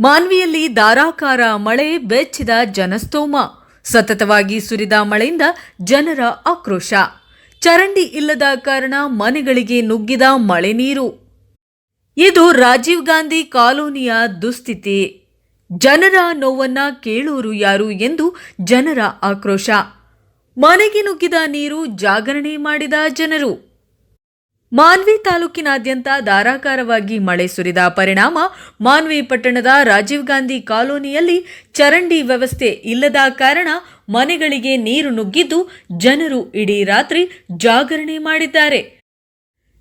ಮಾನ್ವಿಯಲ್ಲಿ ಧಾರಾಕಾರ ಮಳೆ ಬೆಚ್ಚಿದ ಜನಸ್ತೋಮ. ಸತತವಾಗಿ ಸುರಿದ ಮಳೆಯಿಂದ ಜನರ ಆಕ್ರೋಶ. ಚರಂಡಿ ಇಲ್ಲದ ಕಾರಣ ಮನೆಗಳಿಗೆ ನುಗ್ಗಿದ ಮಳೆ ನೀರು. ಇದು ರಾಜೀವ್ ಗಾಂಧಿ ಕಾಲೋನಿಯ ದುಸ್ಥಿತಿ. ಜನರ ನೋವನ್ನ ಕೇಳೋರು ಯಾರು ಎಂದು ಜನರ ಆಕ್ರೋಶ. ಮನೆಗೆ ನುಗ್ಗಿದ ನೀರು ಜಾಗರಣೆ ಮಾಡಿದ ಜನರು. ಮಾನ್ವಿ ತಾಲೂಕಿನಾದ್ಯಂತ ಧಾರಾಕಾರವಾಗಿ ಮಳೆ ಸುರಿದ ಪರಿಣಾಮ ಮಾನ್ವಿ ಪಟ್ಟಣದ ರಾಜೀವ್ ಗಾಂಧಿ ಕಾಲೋನಿಯಲ್ಲಿ ಚರಂಡಿ ವ್ಯವಸ್ಥೆ ಇಲ್ಲದ ಕಾರಣ ಮನೆಗಳಿಗೆ ನೀರು ನುಗ್ಗಿದ್ದು ಜನರು ಇಡೀ ರಾತ್ರಿ ಜಾಗರಣೆ ಮಾಡಿದ್ದಾರೆ.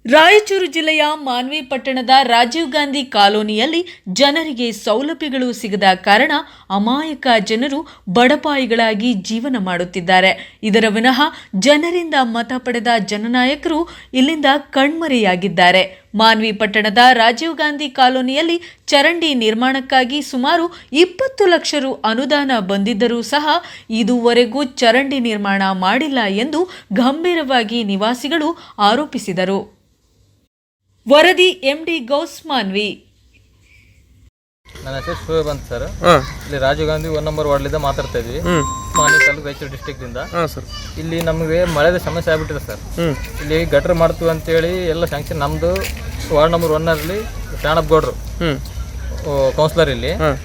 ರಾಯಚೂರು ಜಿಲ್ಲೆಯ ಮಾನ್ವಿ ಪಟ್ಟಣದ ರಾಜೀವ್ ಗಾಂಧಿ ಕಾಲೋನಿಯಲ್ಲಿ ಜನರಿಗೆ ಸೌಲಭ್ಯಗಳು ಸಿಗದ ಕಾರಣ ಅಮಾಯಕ ಜನರು ಬಡಪಾಯಿಗಳಾಗಿ ಜೀವನ ಮಾಡುತ್ತಿದ್ದಾರೆ. ಇದರ ವಿನಃ ಜನರಿಂದ ಮತ ಪಡೆದ ಜನನಾಯಕರು ಇಲ್ಲಿಂದ ಕಣ್ಮರೆಯಾಗಿದ್ದಾರೆ. ಮಾನ್ವಿ ಪಟ್ಟಣದ ರಾಜೀವ್ ಗಾಂಧಿ ಕಾಲೋನಿಯಲ್ಲಿ ಚರಂಡಿ ನಿರ್ಮಾಣಕ್ಕಾಗಿ ಸುಮಾರು ಇಪ್ಪತ್ತು ಲಕ್ಷ ರು ಅನುದಾನ ಬಂದಿದ್ದರೂ ಸಹ ಇದುವರೆಗೂ ಚರಂಡಿ ನಿರ್ಮಾಣ ಮಾಡಿಲ್ಲ ಎಂದು ಗಂಭೀರವಾಗಿ ನಿವಾಸಿಗಳು ಆರೋಪಿಸಿದರು. ವರದಿ ಎಂಡಿ ಗೌಸ್ ಮಾನ್ವಿ ನನ್ನ ಹೆಸರು ಶೋಯಬ್ ಅಂತ ಸರ್. ಹಾಂ. ಇಲ್ಲಿ ರಾಜೀವ್ ಗಾಂಧಿ ಒನ್ ನಂಬರ್ ವಾರ್ಡ್ಲಿಂದ ಮಾತಾಡ್ತಾ ಇದ್ವಿ. ಹ್ಞೂ ಮಾನಿ ತಾಲೂಕು ರಾಯಚೂರು ಡಿಸ್ಟಿಕ್ದಿಂದ ಹಾಂ ಸರ್. ಇಲ್ಲಿ ನಮಗೆ ಮಳೆದ ಸಮಸ್ಯೆ ಆಗ್ಬಿಟ್ಟಿದೆ ಸರ್. ಹ್ಞೂ ಇಲ್ಲಿ ಗಟ್ರ ಮಾಡ್ತೀವಿ ಅಂತೇಳಿ ಎಲ್ಲ ಸ್ಯಾಂಕ್ಷನ್ ನಮ್ಮದು ವಾರ್ಡ್ ನಂಬರ್ ಒನ್ನಲ್ಲಿ ಶಾಣಪ್ ಗೌಡ್ರು. ಹ್ಞೂ ಕೌನ್ಸಿಲರ್ ಇಲ್ಲಿ. ಹಾಂ.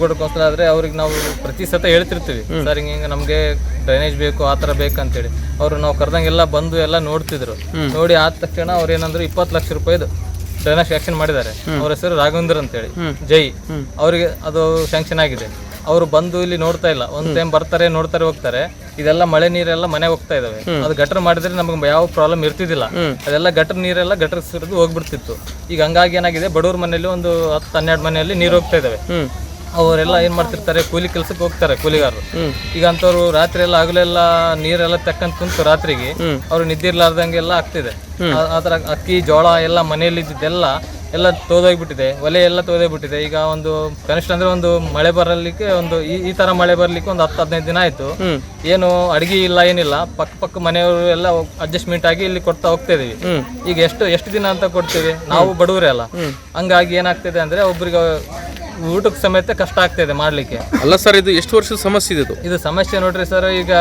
ಗೌಡ್ರು ಕೌನ್ಸಿಲರ್ ಆದರೆ ಅವ್ರಿಗೆ ನಾವು ಪ್ರತಿ ಸತ ಹೇಳ್ತಿರ್ತೀವಿ ಸರ್ ಹಿಂಗೆ ಹಿಂಗೆ ನಮಗೆ ಡ್ರೈನೇಜ್ ಬೇಕು ಆ ಥರ ಬೇಕಂತೇಳಿ ಅವರು ನಾವು ಕರೆದಂಗೆಲ್ಲ ಬಂದು ಎಲ್ಲ ನೋಡ್ತಿದ್ರು. ನೋಡಿ ಆದ ತಕ್ಷಣ ಅವ್ರು ಏನಂದ್ರು ಇಪ್ಪತ್ತು ಲಕ್ಷ ರೂಪಾಯಿದು ಡ್ರೈನೇಜ್ ಶ್ಯಾಂಕ್ಷನ್ ಮಾಡಿದ್ದಾರೆ. ಅವ್ರ ಹೆಸರು ರಾಘವೇಂದ್ರ ಅಂತೇಳಿ. ಜೈ. ಅವರಿಗೆ ಅದು ಶ್ಯಾಂಕ್ಷನ್ ಆಗಿದೆ. ಅವರು ಬಂದು ಇಲ್ಲಿ ನೋಡ್ತಾ ಇಲ್ಲ. ಒಂದ್ ಟೈಮ್ ಬರ್ತಾರೆ ನೋಡ್ತಾರೆ ಹೋಗ್ತಾರೆ. ಇದೆಲ್ಲ ಮಳೆ ನೀರೆಲ್ಲ ಮನೆ ಹೋಗ್ತಾ ಇದಾವೆ. ಅದು ಗಟರ್ ಮಾಡಿದ್ರೆ ನಮಗೆ ಯಾವ ಪ್ರಾಬ್ಲಮ್ ಇರ್ತಿದಿಲ್ಲ ಅದೆಲ್ಲ ಗಟರ್ ನೀರೆಲ್ಲ ಗಟರ್ ಸುರಿದು ಹೋಗ್ಬಿಡ್ತಿತ್ತು. ಈಗ ಹಂಗಾಗಿ ಏನಾಗಿದೆ ಬಡವ್ರ ಮನೆಯಲ್ಲಿ ಒಂದು ಹತ್ತು ಹನ್ನೆರಡು ಮನೆಯಲ್ಲಿ ನೀರು ಹೋಗ್ತಾ ಇದಾವೆ. ಅವರೆಲ್ಲ ಏನ್ ಮಾಡ್ತಿರ್ತಾರೆ? ಕೂಲಿ ಕೆಲ್ಸಕ್ಕೆ ಹೋಗ್ತಾರೆ ಕೂಲಿಗಾರರು. ಈಗ ಅಂತವ್ರು ರಾತ್ರಿ ಎಲ್ಲ ಹಗಲೆಲ್ಲ ನೀರೆಲ್ಲ ತಕ್ಕಂತ ಕುಂತು ರಾತ್ರಿಗೆ ಅವ್ರು ನಿದ್ದೆ ಇರ್ಲಾರ್ದಂಗೆಲ್ಲ ಆಗ್ತಿದೆ. ಆ- ಆ ಥರ ಅಕ್ಕಿ ಜೋಳ ಎಲ್ಲ ಮನೆಯಲ್ಲಿ ಇದ್ದಿದ್ದೆಲ್ಲ ಎಲ್ಲ ತೋದೋಗ್ಬಿಟ್ಟಿದೆ. ಒಲೆ ಎಲ್ಲ ತೋದೋಗ್ಬಿಟ್ಟಿದೆ. ಈಗ ಒಂದು ಕನಿಷ್ಠ ಅಂದ್ರೆ ಒಂದು ಮಳೆ ಬರಲಿಕ್ಕೆ ಒಂದು ಈ ಈ ತರ ಮಳೆ ಬರ್ಲಿಕ್ಕೆ ಒಂದು ಹತ್ತು ಹದಿನೈದು ದಿನ ಆಯ್ತು. ಏನು ಅಡಿಗೆ ಇಲ್ಲ ಏನಿಲ್ಲ. ಪಕ್ಕ ಪಕ್ಕ ಮನೆಯವರು ಎಲ್ಲ ಅಡ್ಜಸ್ಟ್ಮೆಂಟ್ ಆಗಿ ಇಲ್ಲಿ ಕೊಡ್ತಾ ಹೋಗ್ತಾ ಇದೀವಿ. ಈಗ ಎಷ್ಟು ಎಷ್ಟು ದಿನ ಅಂತ ಕೊಡ್ತೀವಿ? ನಾವು ಬಡವರೇ ಅಲ್ಲ. ಹಂಗಾಗಿ ಏನಾಗ್ತಿದೆ ಅಂದ್ರೆ ಒಬ್ರಿಗೆ ಊಟಕ್ಕೆ ಸಮೇತ ಕಷ್ಟ ಆಗ್ತಿದೆ ಮಾಡ್ಲಿಕ್ಕೆ. ಅಲ್ಲ ಸರ್ ಇದು ಎಷ್ಟು ವರ್ಷದ ಸಮಸ್ಯೆ ಇದೆ ಇದು? ಸಮಸ್ಯೆ ನೋಡ್ರಿ ಸರ್ ಈಗ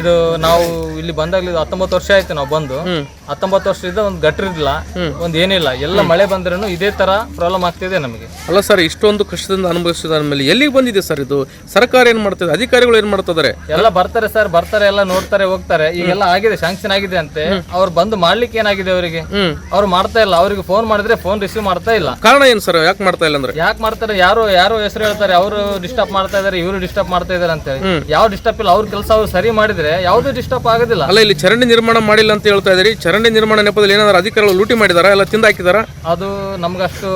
ಇದು ನಾವು ಇಲ್ಲಿ ಬಂದಾಗ್ಲಿ ಹತ್ತೊಂಬತ್ತು ವರ್ಷ ಆಯ್ತು ನಾವು ಬಂದು. ಹತ್ತೊಂಬತ್ತು ವರ್ಷದಿಂದ ಒಂದು ಗಟ್ಟಿರಲಿಲ್ಲ ಒಂದ್ ಏನಿಲ್ಲ ಎಲ್ಲ ಮಳೆ ಬಂದ್ರೂ ಇದೇ ತರ ಪ್ರಾಬ್ಲಮ್ ಆಗ್ತಿದೆ ನಮಗೆ. ಅಲ್ಲ ಸರ್ ಇಷ್ಟೊಂದು ಕಷ್ಟದಿಂದ ಅನುಭವಿಸಿದ ಮೇಲೆ ಎಲ್ಲಿಗೆ ಬಂದಿದೆ ಸರ್ ಇದು? ಸರ್ಕಾರ ಏನ್ ಮಾಡ್ತದೆ? ಅಧಿಕಾರಿಗಳು ಏನ್ ಮಾಡ್ತಿದ್ದಾರೆ? ಎಲ್ಲ ಬರ್ತಾರೆ ಸರ್ ಬರ್ತಾರೆ ಎಲ್ಲ ನೋಡ್ತಾರೆ ಹೋಗ್ತಾರೆ. ಈಗೆಲ್ಲ ಆಗಿದೆ ಶಾಂಕ್ಷನ್ ಆಗಿದೆ ಅಂತೆ. ಅವ್ರು ಬಂದು ಮಾಡ್ಲಿಕ್ಕೆ ಏನಾಗಿದೆ ಅವರಿಗೆ. ಅವ್ರು ಮಾಡ್ತಾ ಇಲ್ಲ. ಅವ್ರಿಗೆ ಫೋನ್ ಮಾಡಿದ್ರೆ ಫೋನ್ ರಿಸೀವ್ ಮಾಡ್ತಾ ಇಲ್ಲ. ಕಾರಣ ಏನ್ ಸರ್? ಯಾಕೆ ಮಾಡ್ತಾ ಇಲ್ಲ ಅಂದ್ರೆ? ಯಾಕೆ ಮಾಡ್ತಾರೆ? ಯಾರು ಯಾರು ಹೆಸರು ಹೇಳ್ತಾರೆ ಅವರು ಡಿಸ್ಟರ್ಬ್ ಮಾಡ್ತಾ ಇದಾರೆ ಇವರು ಡಿಸ್ಟರ್ಬ್ ಮಾಡ್ತಾ ಇದಾರೆ ಅಂತ ಹೇಳಿ. ಯಾವ ಡಿಸ್ಟರ್ಬ್ ಇಲ್ಲ ಅವ್ರ ಕೆಲಸ ಅವ್ರು ಸರಿ ಮಾಡಿದ್ರೆ ಯಾವ್ದು ಡಿಸ್ಟರ್ಬ್ ಆಗೋದಿಲ್ಲ. ಅಲ್ಲ ಇಲ್ಲಿ ಚರಂಡಿ ನಿರ್ಮಾಣ ಮಾಡಿಲ್ಲ ಅಂತ ಹೇಳ್ತಾ ಇದ್ದೀರಿ. ಚರಂಡಿ ನಿರ್ಮಾಣ ನೆಪದಲ್ಲಿ ಏನಾದ್ರು ಅಧಿಕಾರಿಗಳು ಲೂಟಿ ಮಾಡಿದಾರಾ ಎಲ್ಲ ತಿಂದ ಹಾಕಿದಾರಾ? ಅದು ನಮ್ಗಷ್ಟು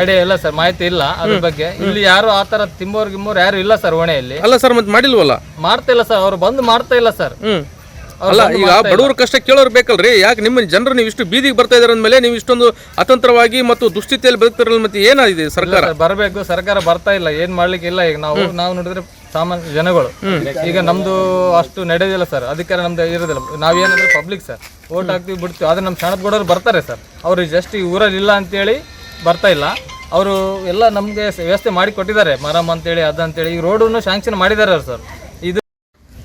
ಐಡಿಯಾ ಇಲ್ಲ ಸರ್ ಮಾಹಿತಿ ಇಲ್ಲ ಅದ್ರ ಬಗ್ಗೆ. ಇಲ್ಲಿ ಯಾರು ಆ ತರ ತಿಂಬೋರ್ ಗಿಂಬೋರ್ ಯಾರು ಇಲ್ಲ ಸರ್ ಓಣೆಯಲ್ಲಿ. ಅಲ್ಲ ಸರ್ ಮತ್ತೆ ಮಾಡಿಲ್ವಲ್ಲ? ಮಾಡ್ತಾ ಇಲ್ಲ ಸರ್ ಅವ್ರು ಬಂದು ಮಾಡ್ತಾ ಇಲ್ಲ ಸರ್. ಹ್ಮ್. ಅವ್ರು ಅಲ್ಲ ಈಗ ಬಡವ್ರ ಕಷ್ಟ ಕೇಳೋರು ಬೇಕಲ್ರಿ ಯಾಕೆ ನಿಮ್ಮ ಜನರು ನೀವು ಇಷ್ಟು ಬೀದಿಗೆ ಬರ್ತಾ ಇದಾರೆ ಅಂದ್ಮೇಲೆ ನೀವು ಇಷ್ಟೊಂದು ಅತಂತ್ರವಾಗಿ ಮತ್ತು ದುಸ್ಥಿತಿಯಲ್ಲಿ ಬದುಕ್ತಿರಲ್ಲ ಮತ್ತೆ ಏನಾಗಿದೆ ಸರ್ಕಾರ? ಸರ್, ಬರ್ಬೇಕು ಸರ್ಕಾರ ಬರ್ತಾ ಇಲ್ಲ ಏನ್ ಮಾಡ್ಲಿಕ್ಕೆ ಇಲ್ಲ ಈಗ ನಾವು. ನಾವು ನೋಡಿದ್ರೆ ಸಾಮಾನ್ಯ ಜನಗಳು. ಈಗ ನಮ್ದು ಅಷ್ಟು ನಡೆಯೋದಿಲ್ಲ ಸರ್ ಅದಕ್ಕೆ ನಮ್ದು ಇರೋದಿಲ್ಲ. ನಾವೇನಂದ್ರೆ ಪಬ್ಲಿಕ್ ಸರ್ ಓಟ್ ಹಾಕ್ತಿವಿ ಬಿಡ್ತೀವಿ. ಆದ್ರೆ ನಮ್ಮ ಸಣ್ಣದಗೌಡರು ಬರ್ತಾರೆ ಸರ್ ಅವ್ರು ಜಸ್ಟ್ ಈ ಊರಲ್ಲಿ ಇಲ್ಲ ಅಂತೇಳಿ ಬರ್ತಾ ಇಲ್ಲ. ಅವರು ಎಲ್ಲ ನಮ್ಗೆ ವ್ಯವಸ್ಥೆ ಮಾಡಿ ಕೊಟ್ಟಿದ್ದಾರೆ. ಮರಮ್ ಅಂತೇಳಿ ಅದಂತೇಳಿ ಈ ರೋಡನ್ನು ಶಾಂಕ್ಷನ್ ಮಾಡಿದ್ದಾರೆ ಅವ್ರು ಸರ್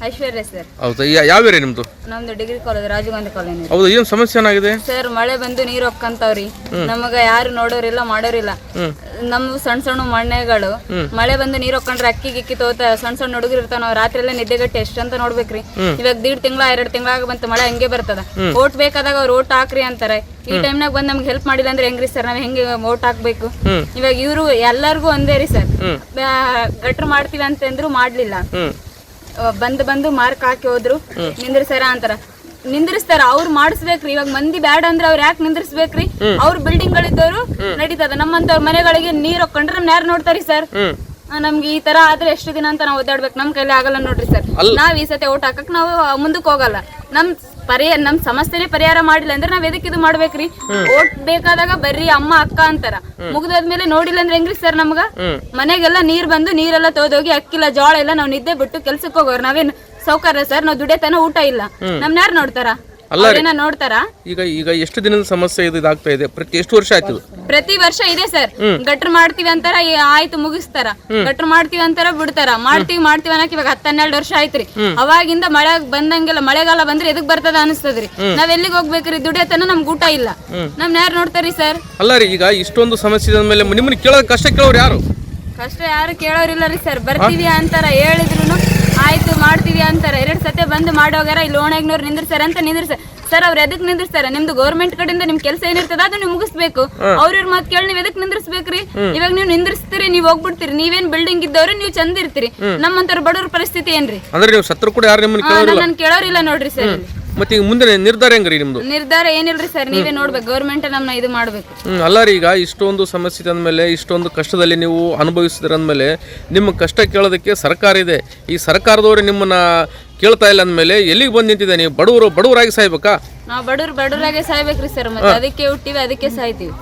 ಐಶ್ವರ್ಯ ಸರ್. ಹೌದಾ? ಯಾವ ಏರಿಯಾ ನಿಮ್ದು? ನಮ್ದು degree college Rajiv Gandhi college ಹೌದಾ? ಏನು ಸಮಸ್ಯೆ ಏನಾಗಿದೆ? ಸರ್ ಮಳೆ ಬಂದು ನೀರು ಹೊಕ್ಕಂತಾವ್ರಿ ನಮಗ ಯಾರು ನೋಡೋರಿಲ್ಲ ಮಾಡೋರಿಲ್ಲ. ನಮ್ಮ ಸಣ್ಣ ಸಣ್ಣ ಮಣ್ಣೆಗಳು ಮಳೆ ಬಂದು ನೀರು ಹೊಕ್ಕೊಂಡ್ರೆ ಅಕ್ಕಿ ಗಿಕ್ಕಿ ತೋತ ಸಣ್ಣ ಸಣ್ಣ ಹುಡುಗರು ಇರ್ತಾವ ನಾವು ರಾತ್ರಿ ಎಲ್ಲ ನಿದ್ದೆಗಟ್ಟಿ ಎಷ್ಟಂತ ನೋಡ್ಬೇಕ್ರಿ. ಇವಾಗ ದೀಡ್ ತಿಂಗಳ ಎರಡ್ ತಿಂಗಳಾಗ ಬಂತ ಮಳೆ ಹಂಗೆ ಬರ್ತದ. ಓಟ್ ಬೇಕಾದಾಗ ಅವ್ರು ಓಟ್ ಹಾಕ್ರಿ ಅಂತಾರೆ. ಈ ಟೈಮ್ನಾಗ ಬಂದ್ ನಮ್ಗೆ ಹೆಲ್ಪ್ ಮಾಡಿಲ್ಲ ಅಂದ್ರೆ ಹೆಂಗ್ರಿ ಸರ್? ನಾವ್ ಹೆಂಗೆ ಓಟ್ ಹಾಕ್ಬೇಕು? ಇವಾಗ ಇವರು ಎಲ್ಲಾರ್ಗು ಒಂದೇ ರೀ ಸರ್. ಗಟ್ರ ಮಾಡ್ತೀವಿ ಅಂತಂದ್ರು ಮಾಡ್ಲಿಲ್ಲ. ಬಂದ್ ಬಂದು ಮಾರ್ಕ್ ಹಾಕಿ ಹೋದ್ರು. ನಿಂದ್ರಸ್ಯಾರ ಅಂತಾರ. ನಿಂದ್ರಿಸ್ತಾರ ಅವ್ರು ಮಾಡಿಸ್ಬೇಕ್ರಿ. ಇವಾಗ ಮಂದಿ ಬ್ಯಾಡ ಅಂದ್ರೆ ಅವ್ರ ಯಾಕೆ ನಿಂದ್ರಿಸ್ಬೇಕ್ರಿ? ಅವ್ರ ಬಿಲ್ಡಿಂಗ್ ಗಳಿದ್ದವ್ರು ನಡೀತದ. ನಮ್ಮಂತವ್ರ ಮನೆಗಳಿಗೆ ನೀರ್ ಹೊಕ್ಕೊಂಡ್ರೆ ನಮ್ ಯಾರು ನೋಡ್ತಾರಿ ಸರ್? ನಮ್ಗೆ ಈ ತರ ಆದ್ರೆ ಎಷ್ಟು ದಿನ ಅಂತ ನಾವು ಓದಾಡ್ಬೇಕು ನಮ್ ಕೈಲಿ ಆಗಲ್ಲ ನೋಡ್ರಿ ಸರ್. ನಾವ್ ಈ ಸತಿ ಓಟ್ ಹಾಕಕ್ ನಾವು ಮುಂದಕ್ಕೆ ಹೋಗಲ್ಲ. ನಮ್ ಪರಿಹಾರ ನಮ್ ಸಮಸ್ಯೆನೇ ಪರಿಹಾರ ಮಾಡಿಲ್ಲ ಅಂದ್ರೆ ನಾವ್ ಎದಕ್ ಇದು ಮಾಡ್ಬೇಕ್ರಿ? ಓಟ್ ಬೇಕಾದಾಗ ಬರ್ರಿ ಅಮ್ಮ ಅಕ್ಕ ಅಂತಾರ. ಮುಗ್ದಾದ್ಮೇಲೆ ನೋಡಿಲ್ಲ ಅಂದ್ರೆ ಹೆಂಗ್ರಿ ಸರ್ ನಮ್ಗ? ಮನೆಗೆಲ್ಲ ನೀರ್ ಬಂದು ನೀರೆಲ್ಲ ತೋದೋಗಿ ಅಕ್ಕಿಲ್ಲ ಜೋಳ ಎಲ್ಲ ನಾವ್ ನಿದ್ದೆ ಬಿಟ್ಟು ಕೆಲ್ಸಕ್ಕೆ ಹೋಗೋರ್. ನಾವೇನ್ ಸೌಕರ್ಯ ಸರ್? ನಾವ್ ದುಡಿಯತನ ಊಟ ಇಲ್ಲ. ನಮ್ನ ಯಾರು ನೋಡ್ತಾರ? ಅವ್ರೇನ ನೋಡ್ತಾರಾ? ಈಗ ಈಗ ಎಷ್ಟು ದಿನದ ಸಮಸ್ಯೆ ಇದು ಇದಾಗ್ತಾ ಇದೆ? ಪ್ರತಿ ಎಷ್ಟು ವರ್ಷ ಆಯ್ತು ಇದು? ಪ್ರತಿ ವರ್ಷ ಇದೆ ಸರ್. ಗಟ್ರ ಮಾಡ್ತೀವಿ ಅಂತಾರ ಏ, ಆಯ್ತು ಮುಗಿಸ್ತಾರ. ಗಟ್ರ ಮಾಡ್ತೀವಿ ಅಂತಾರ ಬಿಡ್ತಾರ. ಮಾಡ್ತೀವಿ ಮಾಡ್ತೀವಿ ಅನ್ನಕ್ ಇವಾಗ ಹನ್ನೆರಡು ವರ್ಷ ಆಯ್ತ್ರಿ ಅವಾಗಿಂದ ಮಳೆ ಬಂದಂಗೆಲ್ಲ ಮಳೆಗಾಲ ಬಂದ್ರೆ ಎದಕ್ ಬರ್ತದ ಅನಿಸ್ತದ್ರಿ ನಾವ್ ಎಲ್ಲಿಗೆ ಹೋಗ್ಬೇಕ್ರಿ? ದುಡಿಯತನ ನಮ್ಗೆ ಊಟ ಇಲ್ಲ. ನಮ್ ಯಾರು ನೋಡ್ತಾರಿ ಸರ್? ಅಲ್ಲ ರೀ ಈಗ ಇಷ್ಟೊಂದು ಸಮಸ್ಯೆ ಇದ್ದ ಮೇಲೆ ನಿಮ್ಮನ್ನ ಕೇಳೋದು ಕಷ್ಟ ಕೇಳೋರು ಯಾರು? ಕಷ್ಟ ಯಾರು ಕೇಳೋರಿಲ್ಲ ರೀ ಸರ್. ಬರ್ತೀವಿ ಅಂತಾರ ಹೇಳಿದ್ರು ಆಯ್ತು ಮಾಡ್ತೀವಿ ಸತೆ ಬಂದು ಮಾಡೋಗ್ಯಾರ ಇಲ್ಲಿ ಓಣೆಗ್ನವ್ರು ನಿಂದ್ರಸ್ತಾರ ಅಂತ ನಿಂದ್ರಸ ಸರ್ ಅವ್ರು ಎದಕ್ ನಿಂದ್ರಸ್ತಾರ ನಿಮ್ದು ಗೌರ್ಮೆಂಟ್ ಕಡೆಯಿಂದ ನಿಮ್ ಕೆಲಸ ಏನಿರ್ತದ ಅದು ನೀವು ಮುಗಿಸ್ಬೇಕು. ಅವ್ರ ಮಾತು ಕೇಳಿ ನೀವ್ ಎದಕ್ ನಿಂದ್ರಸ್ಬೇಕ್ರಿ? ಇವಾಗ ನೀವು ನಿಂದ್ರಿಸ್ತೀರಿ ನೀವ್ ಹೋಗ್ಬಿಡ್ತೀರಿ. ನೀವೇನ್ ಬಿಲ್ಡಿಂಗ್ ಇದ್ದವ್ರಿ ನೀವು ಚಂದ ಇರ್ತೀರಿ. ನಮ್ಮಂತರ ಬಡವ್ರ ಪರಿಸ್ಥಿತಿ ಏನ್ರಿ? ಅಂದ್ರೆ ನೀವು ಸತ್ರು ಕೂಡ ಯಾರು ನಿಮ್ಮನ್ನ ಕೇಳೋರಿಲ್ಲ? ನನ್ ಕೇಳೋರಿಲ್ಲ ನೋಡ್ರಿ ಸರ್ ಮತ್ತೆ ಈಗ ಮುಂದೆ ನಿರ್ಧಾರ ಹೆಂಗ್ರಿ ನಿಮ್ದು? ನಿರ್ಧಾರ ಏನಿಲ್ರಿ ಸರ್ ನೀವೇ ನೋಡ್ಬೇಕು. ಗೌರ್ಮೆಂಟ್ ನಮ್ನ ಇದು ಮಾಡ್ಬೇಕು. ಹ್ಮ್, ಅಲ್ಲ ರೀ ಈಗ ಇಷ್ಟೊಂದು ಸಮಸ್ಯೆ ಅಂದಮೇಲೆ ಇಷ್ಟೊಂದು ಕಷ್ಟದಲ್ಲಿ ನೀವು ಅನುಭವಿಸಿದ್ರ ಅಂದಮೇಲೆ ನಿಮ್ಮ ಕಷ್ಟ ಕೇಳೋದಕ್ಕೆ ಸರ್ಕಾರ ಇದೆ. ಈ ಸರ್ಕಾರದವರು ನಿಮ್ಮನ್ನ ಕೇಳ್ತಾ ಇಲ್ಲ ಅಂದ್ಮೇಲೆ ಎಲ್ಲಿಗೆ ಬಂದು ನಿಂತಿದೆ ನೀವು? ಬಡವರು ಬಡವರಾಗಿ ಸಾಯ್ಬೇಕಾ? ನಾವು ಬಡವ್ರ ಬಡವ್ರಾಗೆ ಸಾಯ್ಬೇಕ್ರಿ ಸರ್ ಮತ್ತೆ. ಅದಕ್ಕೆ ಹುಟ್ಟಿವಿ ಅದಕ್ಕೆ ಸಾಯ್ತೀವಿ.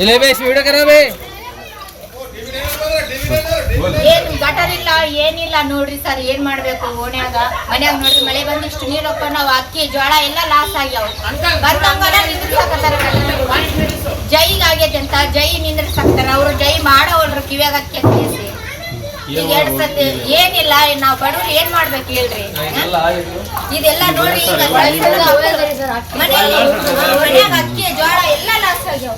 ಇಲ್ಲೇ ಬೇಸ್ ವಿಡಿಯೋ ಕರಾಬೇ ಏನು ಗಟರ್ ಇಲ್ಲ ಏನಿಲ್ಲ ನೋಡ್ರಿ ಸರ್ ಏನ್ ಮಾಡ್ಬೇಕು ಓಣ್ಯಾಗ? ಮನ್ಯಾಗ ನೋಡ್ರಿ ಮಳೆ ಬಂದಿಷ್ಟು ನೀರ್ ನಾವು ಅಕ್ಕಿ ಜೋಳ ಎಲ್ಲ ಲಾಸ್ ಆಗ್ಯಾವ. ಬಂದಂಗೆಲ್ಲ ನಿಂದ್ರಿಸಾಕತ್ತಾರ ಜೈಗ್ ಆಗೈತೆ ಅಂತ ಜೈ ನಿಂದ್ರಿಸಾಕ್ತಾರ ಅವ್ರು ಜೈ ಮಾಡೋಲ್ರು ಕಿವ್ಯಾಗ ಅಕ್ಕಿ ಕೇಸಿ ಏನಿಲ್ಲ ನಾವ್ ಬಡವ್ರು ಏನ್ ಮಾಡ್ಬೇಕು ಹೇಳ್ರಿ? ಇದೆಲ್ಲ ನೋಡ್ರಿ ಮನ್ಯಾಗ ಮನ್ಯಾಗ ಅಕ್ಕಿ ಜೋಳ ಎಲ್ಲ ಲಾಸ್ ಆಗ್ಯಾವ.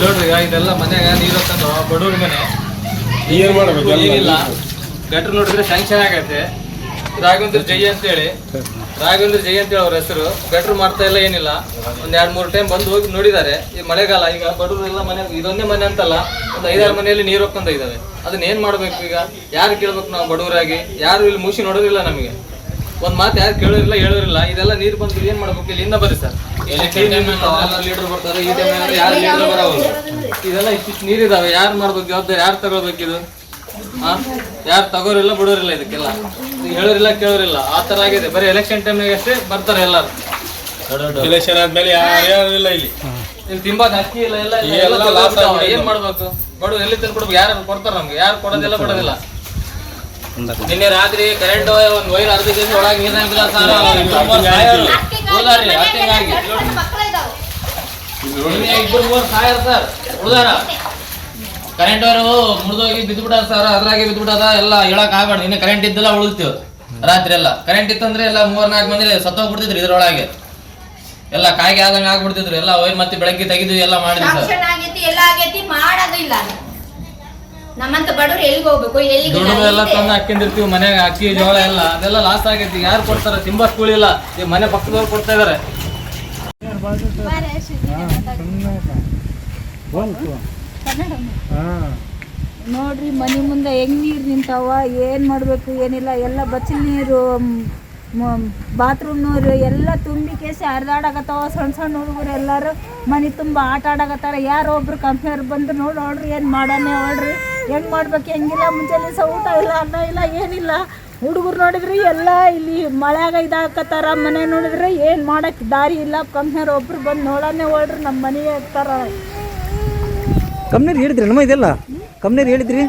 ನೋಡ್ರಿ ಈಗ ಇದೆಲ್ಲ ಮನ್ಯಾಗ ನೀರು ತಂದು ಬಡವ್ರ ಮನೆ. ಏನಿಲ್ಲ. ಗಟ್ರ ನೋಡಿದ್ರೆ ಸ್ಯಾಂಕ್ಷನ್ ಆಗೈತೆ. ರಾಘವೇಂದ್ರ ಜೈ ಅಂತೇಳಿ. ರಾಘವೇಂದ್ರ ಜೈ ಅಂತೇಳಿ ಅವ್ರ ಹೆಸರು. ಗಟ್ರು ಮಾಡ್ತಾ ಇಲ್ಲ ಏನಿಲ್ಲ. ಒಂದ್ ಎರಡ್ ಮೂರು ಟೈಮ್ ಬಂದು ಹೋಗಿ ನೋಡಿದ್ದಾರೆ. ಈ ಮಳೆಗಾಲ ಈಗ ಬಡವರೆಲ್ಲ ಎಲ್ಲ ಮನೆ ಇದೊಂದೇ ಮನೆ ಅಂತಲ್ಲ ಒಂದು ಐದಾರು ಮನೆಯಲ್ಲಿ ನೀರು ಇದಾವೆ ಅದನ್ನ ಏನ್ ಮಾಡ್ಬೇಕು ಈಗ? ಯಾರು ಕೇಳ್ಬೇಕು ನಾವು ಬಡವರಾಗಿ? ಯಾರು ಇಲ್ಲಿ ಮುಸಿ ನೋಡೋದಿಲ್ಲ ನಮಗೆ? ಒಂದ್ ಮಾತು ಯಾರು ಕೇಳೋರಿಲ್ಲ ಹೇಳೋರಿಲ್ಲ. ಇದೆಲ್ಲ ನೀರು ಬಂದ್ರೆ ಏನ್ ಮಾಡ್ಬೇಕು ಇಲ್ಲಿಂದ ಬರ್ರಿ ಸರ್. ಲೀಡರ್ ಬರ್ತಾರೆ ಈ ಟೈಮ್ ಯಾರು ಲೀಡರ್ ಬರೋಲ್ಲ. ಇದೆಲ್ಲ ಇಷ್ಟಿಷ್ಟು ನೀರಿದಾವೆ ಯಾರು ಮಾಡ್ಬೇಕು? ಜವಾಬ್ದಾರಿ ಯಾರು ತಗೋಬೇಕು ಇದು? ಹಾ ಯಾರು ತಗೋರಿಲ್ಲ ಬಿಡೋರಿಲ್ಲ ಇದಕ್ಕೆಲ್ಲ. ಹೇಳೋರಿಲ್ಲ ಕೇಳೋರಿಲ್ಲ. ಆ ತರ ಆಗಿದೆ. ಬರೀ ಎಲೆಕ್ಷನ್ ಟೈಮ್ನಾಗ ಅಷ್ಟೇ ಬರ್ತಾರೆ ಎಲ್ಲಾರು. ಎಲೆಕ್ಷನ್ ಆದ್ಮೇಲೆ ಯಾರು ಇಲ್ಲ ಇಲ್ಲಿ? ಇಲ್ಲಿ ತಿಂಬಾಕ್ ಅಕ್ಕಿ ಇಲ್ಲ ಎಲ್ಲ. ಏನ್ ಮಾಡ್ಬೇಕು? ಬಡವ್ರು ಎಲ್ಲಿ ತಂದು ಕೊಡ್ಬೇಕು ಯಾರು ಕೊಡ್ತಾರ ನಮ್ಗೆ? ಯಾರು ಕೊಡೋದಿಲ್ಲ ಕೊಡೋದಿಲ್ಲ ನಿನ್ನೆ ರಾತ್ರಿ ಕರೆಂಟ್ ಒಂದು ವೈರ್ ಅರ್ಧ ದಿವಸ ಒಳಗೆ ನೀರ್ ಹಾಕಿಲ್ಲ ಸರ್ ಹೋದಾರ್ರಿ ಇದಾವ. ನಿನ್ನೆ ಇಬ್ಬರು ಮೂವರು ಸಾಯರ್ ಸರ್. ಉಳ್ದಾರ ಕರೆಂಟ್ ಅವರು ಮುರಿದೋಗಿ ಬಿದ್ದುಬಿಟ್ಟಾರ ಸರ್. ಅದ್ರಾಗೆ ಬಿದ್ದುಬಿಟ್ಟದ ಎಲ್ಲ ಹೇಳಕ್ ಆಗ್ಬಾರ್ದು ನಿನ್ನೆ ಕರೆಂಟ್ ಇದ್ದಲ್ಲ ಉಳಿತೀವಿ ರಾತ್ರಿ ಎಲ್ಲ. ಕರೆಂಟ್ ಇತ್ತಂದ್ರೆ ಎಲ್ಲ ಮೂರ್ ನಾಲ್ಕು ಮಂದಿ ಸತ್ತೋಗ್ಬಿಡ್ತಿದ್ರು ಇದ್ರೊಳಗೆ. ಎಲ್ಲ ಕಾಯಿಗೆ ಆದಂಗೆ ಆಗ್ಬಿಡ್ತಿದ್ರು. ಎಲ್ಲ ವೈರ್ ಮತ್ತೆ ಬೆಳಗ್ಗೆ ತೆಗೆದು ಎಲ್ಲ ಮಾಡಿದ್ರು ಸರ್ ಸಾಕ್ಷಣ ಆಗೈತಿ ಎಲ್ಲ ಆಗೈತಿ ಮಾಡೋದಿಲ್ಲ ನಮ್ಮಂತ ಬಡವ್ರು ಎಲ್ಲಿಗೆ ಹೋಗ್ಬೇಕು? ಎಲ್ಲಿಗೆ ದುಡಿದು ಎಲ್ಲ ತಂದು ಹಾಕೊಂಡಿರ್ತೀವಿ ಮನ್ಯಾಗ ಅಕ್ಕಿ ಜೋಳ ಎಲ್ಲ. ಅದೆಲ್ಲ ಲಾಸ್ ಆಗೈತಿ. ಯಾರು ಕೊಡ್ತಾರ? ತಿಂಬ ಕೂಳಿಲ್ಲ ಈ ಮನೆ ಪಕ್ಕದವ್ರು ಕೊಡ್ತಾ ಇದಾರೆ. ನೋಡ್ರಿ ಮನೆ ಮುಂದೆ ಹೆಂಗ್ ನೀರು ನಿಂತಾವ? ಏನ್ ಮಾಡಬೇಕು ಏನಿಲ್ಲ. ಎಲ್ಲ ಬಚ್ಚಲ್ ನೀರು ಬಾತ್ರೂಮ್ ನೋರು ಎಲ್ಲ ತುಂಬಿ ಕೇಸಿ ಹರಿದಾಡಕತ್ತಾವ ಸಣ್ಣ ಸಣ್ಣ ಹುಡುಗರು ಎಲ್ಲರೂ. ಮನೆ ತುಂಬ ಆಟ ಆಡಕತ್ತಾರ. ಯಾರೋ ಒಬ್ರು ಕಂಪ್ನಿಯವ್ರು ಬಂದು ನೋಡಿ ನೋಡ್ರಿ ಏನು ಮಾಡೋಣ ನೋಡ್ರಿ. ಹೆಂಗೆ ಮಾಡ್ಬೇಕು ಹೆಂಗಿಲ್ಲ? ಮುಂಚೆಲಿ ಸಹ ಊಟ ಇಲ್ಲ ಅನ್ನ ಇಲ್ಲ ಏನಿಲ್ಲ. ಹುಡುಗರು ನೋಡಿದ್ರಿ ಎಲ್ಲ ಇಲ್ಲಿ ಮಳೆಯಾಗ ಇದಾಕತ್ತಾರ. ಮನೆ ನೋಡಿದ್ರೆ ಏನು ಮಾಡಕ್ಕೆ ದಾರಿ ಇಲ್ಲ. ಕಂಪ್ನಿಯವ್ರು ಒಬ್ರು ಬಂದು ನೋಡೋನೇ ನೋಡ್ರಿ ನಮ್ಮ ಮನೆಗೆ ಇರ್ತಾರ ಕಂಪ್ನಿಯವ್ರು ಹೇಳಿದ್ರಿ ನಮ್ಮ ಇದೆಲ್ಲ? ಕಂಪ್ನಿಯವ್ರು ಹೇಳಿದ್ರಿ?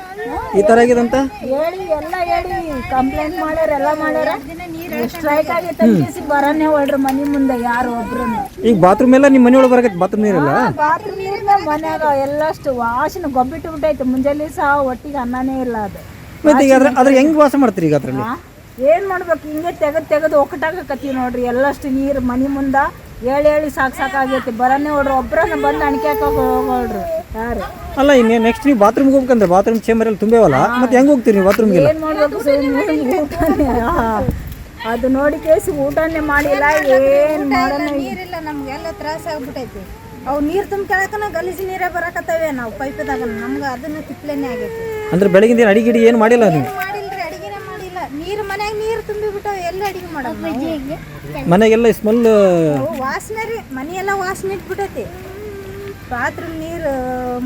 ಈ ಥರ ಆಗಿದೆ ಅಂತ ಹೇಳಿ ಎಲ್ಲ ಹೇಳಿ. ಕಂಪ್ಲೇಂಟ್ ಮಾಡ್ಯಾರ ಎಲ್ಲ ಮಾಡ್ಯಾರ. ಸ್ಟ್ರೈಕ್ ಮನೆ ಮುಂದೆ ಯಾರು ಒಬ್ರು ಈಗ ಬಾತ್ರೂಮ್ ಎಲ್ಲ ನಿಮ್ಮ ಮನೆಯೊಳಗೆ ಬರಕೈತೆ ಬಾತ್ರೂಮ್ ನೀರಿಲ್ಲ? ಬಾತ್ರೂಮ್ ನೀರ್ನ ಮನ್ಯಾಗ ಎಲ್ಲಷ್ಟು ವಾಸನೆ ಗೊಬ್ಬಿಟ್ಟು ಬಿಟ್ಟೈತೆ ಮುಂಜಾನೆ ಸಹ ಒಟ್ಟಿಗೆ ಅನ್ನನೇ ಇಲ್ಲ ಅದು. ಮತ್ತೆ ಈಗ ಅದ್ರ ಅದ್ರ ಹೆಂಗ್ ವಾಸ ಮಾಡ್ತೀರಿ ಈಗ ಅದ್ರಲ್ಲಿ? ಏನ್ ಮಾಡ್ಬೇಕು ಹಿಂಗೆ ತೆಗೆದು ತೆಗೆದು ಒಕ್ಕಟಾಗಕತ್ತೀವಿ ನೋಡ್ರಿ ಎಲ್ಲಷ್ಟು ನೀರು ಮನೆ ಮುಂದ ಹೇಳಿ ಹೇಳಿ ಸಾಕು ಸಾಕಾಗೈತಿ ಬರನ್ನೇ ಹೊಡ್ರಿ ಒಬ್ರನ್ನ ಬಂದು ಅಣಕ್ಯಾಕ ಹೋಗೋಳ್ರಿ ಯಾರು. ಅಲ್ಲ ಇನ್ನ ನೆಕ್ಸ್ಟ್ ನೀವು ಬಾತ್ರೂಮ್ಗೆ ಹೋಗ್ಬೇಕಂದ್ರೆ ಬಾತ್ರೂಮ್ ಚೇಂಬರ್ ಅಲ್ಲಿ ತುಂಬೇವಲ್ಲ? ಮತ್ತೆ ಹೆಂಗ್ ಹೋಗ್ತೀರಿ ನೀವು ಬಾತ್ರೂಮ್ಗೆಲ್ಲ ಏನ್ ಮಾಡ್ಬೇಕು ಸುಮ್ನೆ ಊಟನೇ ಆ, ಅದು ನೋಡಿ ಕೇಸಿ ಊಟನೇ ಮಾಡಿಲ್ಲ ಏನ್ ಮಾಡೋಣ ನೀರಿಲ್ಲ ನಮ್ಗೆಲ್ಲ ತ್ರಾಸ ಆಗ್ಬಿಟ್ಟೈತಿ ಅವು ನೀರು ತುಂಬ್ಕೊಳಕನ ಗಲೀಜು ನೀರೇ ಬರಕತ್ತವೆ ನಾವು ಪೈಪದಾಗ ನಮ್ಗೆ ಅದನ್ನ ತಿಪ್ಲೇನೆ ಆಗೈತಿ. ಅಂದ್ರೆ ಬೆಳಗಿಂದ ಏನು ಅಡಿಗೆ ಗಿಡಿ ಏನು ಮಾಡಿಲ್ಲ ಅದು ಮಾಡಿಲ್ರಿ ಅಡಿಗೆನೇ ಮಾಡಿಲ್ಲ. ನೀರು ಮನ್ಯಾಗ ನೀರು ತುಂಬಿ ಎಲ್ಲ ಎಲ್ಲಿ ಅಡಿಗೆ ಮಾಡೋದು? ಮನೆಗೆಲ್ಲ ಸ್ಮೆಲ್ ವಾಸನೆ ರೀ ಮನೆಯೆಲ್ಲ ವಾಸನೆ ಇಟ್ಬಿಟ್ಟೈತಿ ಬಾತ್ರೂಮ್ ನೀರು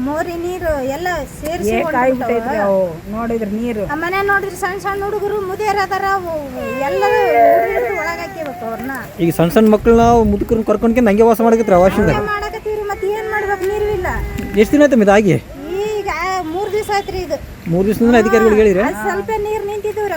ಮೋರಿ ನೀರು ಎಲ್ಲ ಸೇರಿಸಿ ನೋಡಿದ್ರೆ ನೀರು. ಮನೆ ನೋಡಿದ್ರೆ ಸಣ್ಣ ಸಣ್ಣ ಹುಡುಗರು ಮುದಿಯರ್ ಅದಾರ ಅವು ಎಲ್ಲರೂ ಒಳಗಾಕಿಬೇಕು ಅವ್ರನ್ನ ಈಗ ಸಣ್ಣ ಸಣ್ಣ ಮಕ್ಕಳನ್ನ ಮುದುಕರನ್ನ ಕರ್ಕೊಂಡ್ಕೊಂಡು ಹಂಗೆ ವಾಸ ಮಾಡಕತ್ರಿ ವಾಶ್ರೂಮ್ದಾಗ ಮಾಡಕತ್ತೀರಿ ಮತ್ತೆ ಏನ್ ಮಾಡ್ಬೇಕು ನೀರು ಇಲ್ಲ. ಎಷ್ಟು ದಿನ ಆಯ್ತು ಇದಾಗಿ ಈಗ ಮೂರ್ ದಿವಸ ಆಯ್ತ್ರಿ ಇದು. ಮೂರು ದಿವಸದಿಂದ ಅಧಿಕಾರಿಗಳಿಗೆ ಹೇಳಿದ್ರೆ ಸ್ವಲ್ಪ ನೀರು ನಿಂತಿದ್ವು